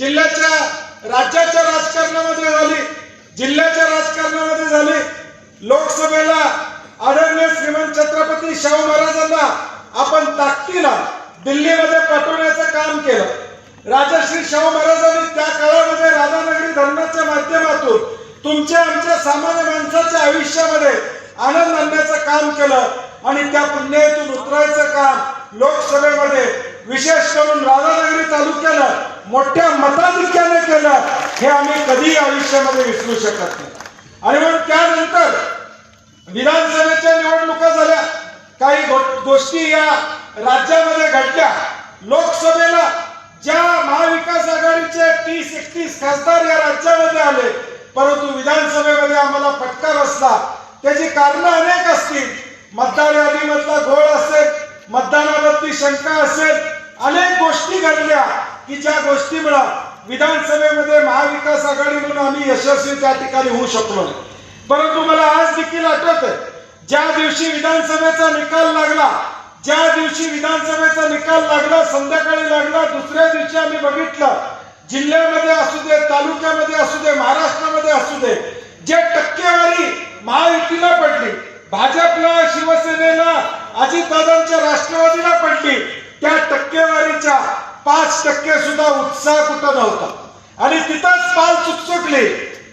जिल्ह्याच्या राज्याच्या राजकारणामध्ये झाली जिल्ह्याच्या राजकारणामध्ये झाली लोकसभेला आदरणीय श्रीमंत छत्रपती शाहू महाराजांना आपण ताकदीला दिल्लीमध्ये पाठवण्याचं काम केलं. राजश्री शाहू महाराजांनी त्या काळामध्ये राधानगरी धरणाच्या माध्यमातून तुमच्या आमच्या सामान्य माणसाच्या आयुष्यामध्ये आनंद आणण्याचं काम केलं आणि त्या पुण्यातून उतरायचं काम लोकसभेमध्ये विशेष करून राधानगरी मोठ्या मताधिक्याने केलं हे आम्ही कधीही आयुष्यामध्ये विसरू शकत नाही. आणि मग त्यानंतर विधानसभेच्या निवडणुका झाल्या. काही गोष्टी या राज्यामध्ये घडल्या. लोकसभेला ज्या महाविकास आघाडीचे तीस एकतीस खासदार या राज्यामध्ये आले परंतु विधानसभेमध्ये आम्हाला फटका बसला. त्याची कारण अनेक असतील. मतदार यादीमधला घोळ असेल मतदानावरती शंका असेल अनेक गोष्टी घडल्या की ज्या गोष्टीमुळे विधानसभेमध्ये महाविकास आघाडी म्हणून आम्ही यशस्वी त्या ठिकाणी होऊ शकलो परंतु मला आज देखील आठवत आहे ज्या दिवशी विधानसभेचा निकाल लागला ज्या दिवशी विधानसभेचा निकाल लागला संध्याकाळी लागला दुसऱ्या दिवशी आम्ही बघितलं जिल्ह्यामध्ये असू दे तालुक्यामध्ये असू दे महाराष्ट्रामध्ये असू दे जे टक्केवारी महा पाल चुकचुकली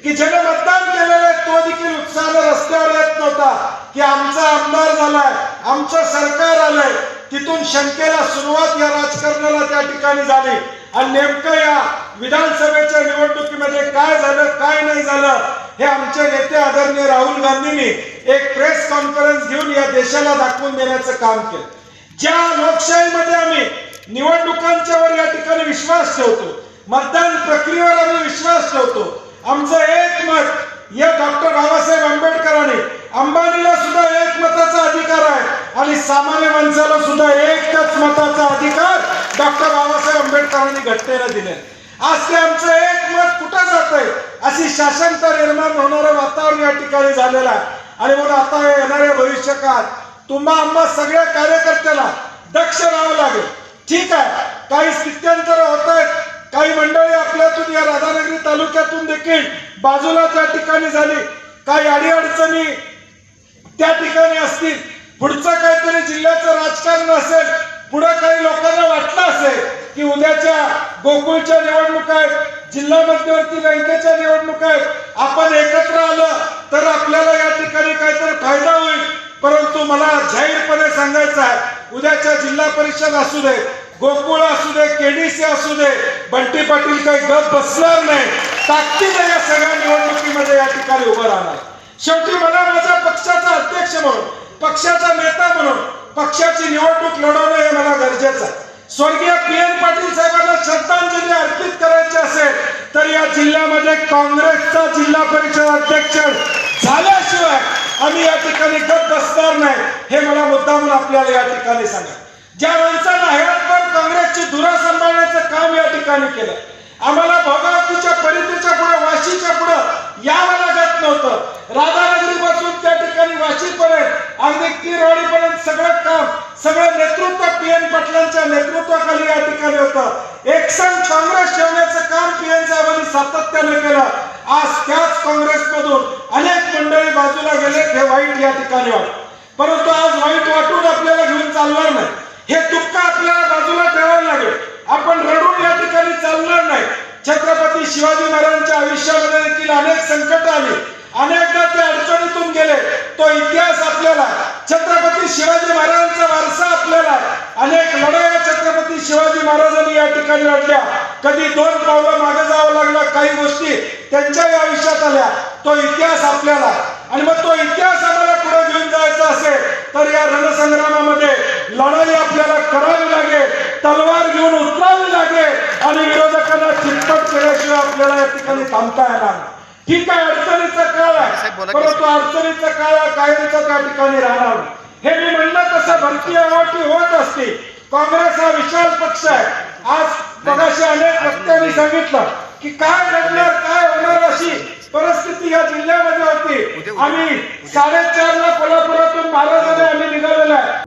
की ज्याने मतदान केलेलं आहे तो देखील उत्साहाने रस्त्यावर येत नव्हता. की आमचा आमदार झालाय आमचं सरकार आलंय तिथून शंकेला सुरुवात या राजकारणाला त्या ठिकाणी झाली. आणि नेमकं या विधानसभेच्या निवडणुकीमध्ये काय झालं काय नाही झालं हे आमचे नेते आदरणीय राहुल गांधींनी एक प्रेस कॉन्फरन्स घेऊन या देशाला दाखवून देण्याचं काम केलं. ज्या लोकशाहीमध्ये आम्ही निवडणुकांच्या वर या ठिकाणी विश्वास ठेवतो मतदान प्रक्रियेवर आम्ही विश्वास ठेवतो. आमचं एक मत या डॉक्टर बाबासाहेब आंबेडकरांनी. अंबानीला सुद्धा एक मताचा अधिकार आहे आणि सामान्य माणसाला सुद्धा एकच मताचा अधिकार डॉक्टर बाबासाहेब आंबेडकरांनी घटनेला दिले आज ते आमचं एक मत कुठं जात आहे अशी शासनता निर्माण होणारं वातावरण या ठिकाणी झालेलं आहे. आणि म्हणून आता येणाऱ्या भविष्य काळात तुम्हा आम्हा सगळ्या कार्यकर्त्याला दक्ष राहावं लागेल. ठीक आहे. काही स्थित्यंतर होत आहेत काही मंडळी आपल्यातून या राधानगरी तिकीट बाजूला त्या ठिकाणी झाली. काही अडीअडचणी त्या ठिकाणी असतील. पुढचं काहीतरी जिल्ह्याचं राजकारण असेल पुढे काही लोकांना वाटलं असेल की उद्याच्या गोकुळच्या निवडणुका आहेत जिल्हा मध्यवर्ती बँकेच्या निवडणुका आहेत आपण एकत्र आलं तर आपल्याला या ठिकाणी काहीतरी फायदा होईल. परंतु मला जाहीरपणे सांगायचं आहे उद्याच्या जिल्हा परिषद असू दे गोकुळ असू दे केडीसी असू दे बंटी पाटील काही गप बसणार नाही ताकदीने या सगळ्या निवडणुकीमध्ये या ठिकाणी उभं राहणार. शेवटी मला माझ्या पक्षाचा अध्यक्ष म्हणून पक्षाचा नेता म्हणून पक्षाची निवडणूक लढवणं हे मला गरजेचं आहे. स्वर्गीय पी एन पाटील साहेबांना श्रद्धांजली अर्पित करायची असेल तर या जिल्ह्यामध्ये काँग्रेसचा जिल्हा परिषद अध्यक्ष झाल्याशिवाय आम्ही या ठिकाणी गप बसणार नाही हे मला मुद्दामून आपल्याला या ठिकाणी सांगा. ज्या माणसानं हयातभर काँग्रेसची धुरा सांभाळण्याचं काम या ठिकाणी केलं आम्हाला भोगावतीच्या परिधीच्या पुढे वाशीच्या पुढे यावं लागत नव्हतं. राधानगरी पासून त्या ठिकाणी वाशीपर्यंत अगदी किरवाडीपर्यंत सगळं काम सगळं नेतृत्व पी एन पाटलांच्या नेतृत्वाखाली या ठिकाणी होतं. एकसंघ काँग्रेस ठेवण्याचं काम पी एन साहेबांनी सातत्याने केलं. आज त्याच काँग्रेसमधून अनेक मंडळी बाजूला गेले हे वाईट या ठिकाणी वाटत. परंतु आज वाईट वाटून आपल्याला घेऊन चालणार नाही. हे दुःख आपल्याला बाजूला ठेवायला लागेल. आपण रडून या ठिकाणी चालणार नाही. छत्रपती शिवाजी महाराजांच्या आयुष्यामध्ये अनेक संकट आली. अनेकदा ते अडचणीतून गेले. तो इतिहास आपल्याला छत्रपती शिवाजी महाराजांचा वारसा आपल्याला अनेक लढाया छत्रपती शिवाजी महाराजांनी या ठिकाणी लढल्या. कधी दोन पावलं मागे जावं लागलं काही गोष्टी त्यांच्या या आयुष्यात आल्या. तो इतिहास आपल्याला. आणि मग तो इतिहास आम्हाला पुढे घेऊन जायचा असेल तर या रणसंग्रामामध्ये लढाई आपल्याला करावी लागेल तलवार घेऊन उतरावी लागेल आणि विरोधकांना चितपट केल्याशिवाय आपल्याला या ठिकाणी थांबता येणार ठीक आहे अडचणीचा काळ आहे? परंतु अडचणीचा काळ हा कायमचा त्या ठिकाणी राहणार. हे मी म्हणलं तसं भरती अवाटी होत असते. काँग्रेस हा विशाल पक्ष आहे. आज मगाशी अनेक वक्त्यांनी सांगितलं की काय घडणार काय होणार अशी परिस्थिती या जिल्ह्यामध्ये होती. आम्ही साडेचारला कोल्हापुरातून महाराजाने आम्ही निघालेलो आहे.